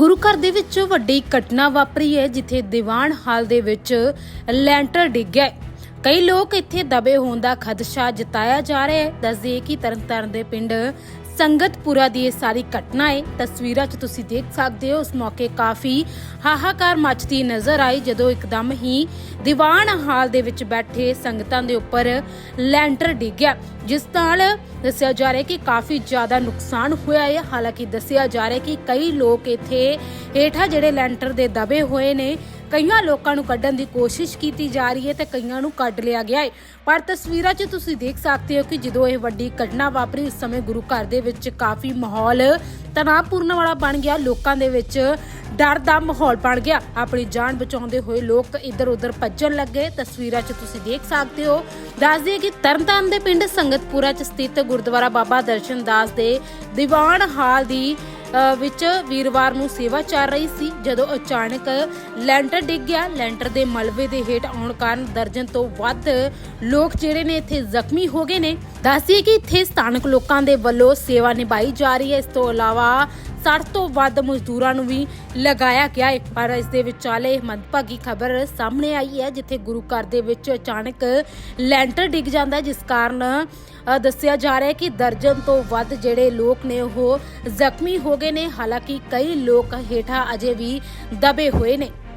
ਗੁਰੂ ਘਰ ਦੇ ਵਿੱਚ ਵੱਡੀ ਘਟਨਾ ਵਾਪਰੀ ਹੈ, ਜਿੱਥੇ ਦੀਵਾਨ ਹਾਲ ਦੇ ਵਿੱਚ ਲੈਂਟਰ ਡਿੱਗ ਗਿਆ ਹੈ। ਕਈ ਲੋਕ ਇੱਥੇ ਦਬੇ ਹੋਣ ਦਾ ਖਦਸ਼ਾ ਜਤਾਇਆ ਜਾ ਰਿਹਾ ਹੈ ਦੱਸਦੇ ਕਿ ਤਰਨਤਾਰਨ ਦੇ ਪਿੰਡ ਸੰਗਤਪੁਰਾ ਦੀ ਇਹ ਸਾਰੀ ਘਟਨਾ ਹੈ, ਤਸਵੀਰਾਂ 'ਚ ਤੁਸੀਂ ਦੇਖ ਸਕਦੇ ਹੋ, ਉਸ ਮੌਕੇ ਕਾਫੀ ਹਾਹਾਕਾਰ ਮੱਚਦੀ ਨਜ਼ਰ ਆਈ, ਜਦੋਂ ਇੱਕਦਮ ਹੀ ਦੀਵਾਨ ਹਾਲ ਦੇ ਵਿੱਚ ਬੈਠੇ ਸੰਗਤਾਂ ਦੇ ਉੱਪਰ ਲੈਂਟਰ ਡਿੱਗ ਗਿਆ ਜਿਸ ਨਾਲ ਦੱਸਿਆ ਜਾ ਰਿਹਾ ਹੈ ਕਿ ਕਾਫੀ ਜ਼ਿਆਦਾ ਨੁਕਸਾਨ ਹੋਇਆ ਹੈ। ਹਾਲਾਂਕਿ ਦੱਸਿਆ ਜਾ ਰਿਹਾ ਹੈ ਕਿ ਕਈ ਲੋਕ ਇੱਥੇ ਹੇਠਾਂ ਜਿਹੜੇ ਲੈਂਟਰ ਦੇ ਦਬੇ ਹੋਏ ਨੇ, ਕਈਆਂ ਲੋਕਾਂ ਨੂੰ ਕੱਢਣ ਦੀ ਕੋਸ਼ਿਸ਼ ਕੀਤੀ ਜਾ ਰਹੀ ਹੈ ਤੇ ਕਈਆਂ ਨੂੰ ਕੱਢ ਲਿਆ ਗਿਆ ਹੈ। ਪਰ ਤਸਵੀਰਾਂ 'ਚ ਤੁਸੀਂ ਦੇਖ ਸਕਦੇ ਹੋ ਕਿ ਜਦੋਂ ਇਹ ਵੱਡੀ ਘਟਨਾ ਵਾਪਰੀ ਉਸ ਸਮੇਂ ਗੁਰੂ ਘਰ ਦੇ ਵਿੱਚ ਕਾਫੀ ਮਾਹੌਲ ਤਣਾਅਪੂਰਨ ਵਾਲਾ ਬਣ ਗਿਆ। ਲੋਕਾਂ ਦੇ ਵਿੱਚ ਡਰ ਦਾ ਮਾਹੌਲ ਬਣ ਗਿਆ। ਆਪਣੀ ਜਾਨ ਬਚਾਉਂਦੇ ਹੋਏ ਲੋਕ ਇੱਧਰ ਉੱਧਰ ਭੱਜਣ ਲੱਗੇ। ਤਸਵੀਰਾਂ 'ਚ ਤੁਸੀਂ ਦੇਖ ਸਕਦੇ ਹੋ। ਦੱਸ ਦਈਏ ਕਿ ਤਰਨਤਾਰਨ ਦੇ ਪਿੰਡ ਸੰਗਤਪੁਰਾ 'ਚ ਸਥਿਤ ਗੁਰਦੁਆਰਾ ਬਾਬਾ ਦਰਸ਼ਨ ਦਾਸ ਦੇ ਦੀਵਾਨ ਹਾਲ ਦੀ ਵਿੱਚ ਵੀਰਵਾਰ ਨੂੰ ਸੇਵਾ ਚੱਲ ਰਹੀ ਸੀ, ਜਦੋਂ ਅਚਾਨਕ ਲੈਂਟਰ ਡਿੱਗ ਗਿਆ। ਲੈਂਟਰ ਦੇ ਮਲਬੇ ਦੇ ਹੇਠ ਆਉਣ ਕਾਰਨ ਦਰਜਨ ਤੋਂ ਵੱਧ ਲੋਕ ਜਿਹੜੇ ਨੇ ਇੱਥੇ ਜ਼ਖਮੀ ਹੋ ਗਏ ਨੇ। ਦੱਸੀਏ ਕਿ ਇੱਥੇ ਸਥਾਨਕ ਲੋਕਾਂ ਦੇ ਵੱਲੋਂ ਸੇਵਾ ਨਿਭਾਈ ਜਾ ਰਹੀ ਹੈ। ਇਸ ਤੋਂ ਇਲਾਵਾ 60 ਤੋਂ ਵੱਧ ਮਜ਼ਦੂਰਾਂ ਨੂੰ ਵੀ ਲਗਾਇਆ ਗਿਆ ਹੈ ਪਰ ਇਸ ਦੇ ਵਿਚਾਲੇ ਮੰਦਭਾਗੀ ਖਬਰ ਸਾਹਮਣੇ ਆਈ ਹੈ, ਜਿੱਥੇ ਗੁਰੂ ਘਰ ਦੇ ਵਿੱਚ ਅਚਾਨਕ ਲੈਂਟਰ ਡਿੱਗ ਜਾਂਦਾ ਜਿਸ ਕਾਰਨ ਦੱਸਿਆ ਜਾ ਰਿਹਾ ਹੈ ਕਿ ਦਰਜਨ ਤੋਂ ਵੱਧ ਜਿਹੜੇ ਲੋਕ ਨੇ ਉਹ ਜ਼ਖਮੀ ਹੋ ਗਏ ਨੇ। ਹਾਲਾਂਕਿ ਕਈ ਲੋਕ ਹੇਠਾਂ ਅਜੇ ਵੀ ਦਬੇ ਹੋਏ ਨੇ।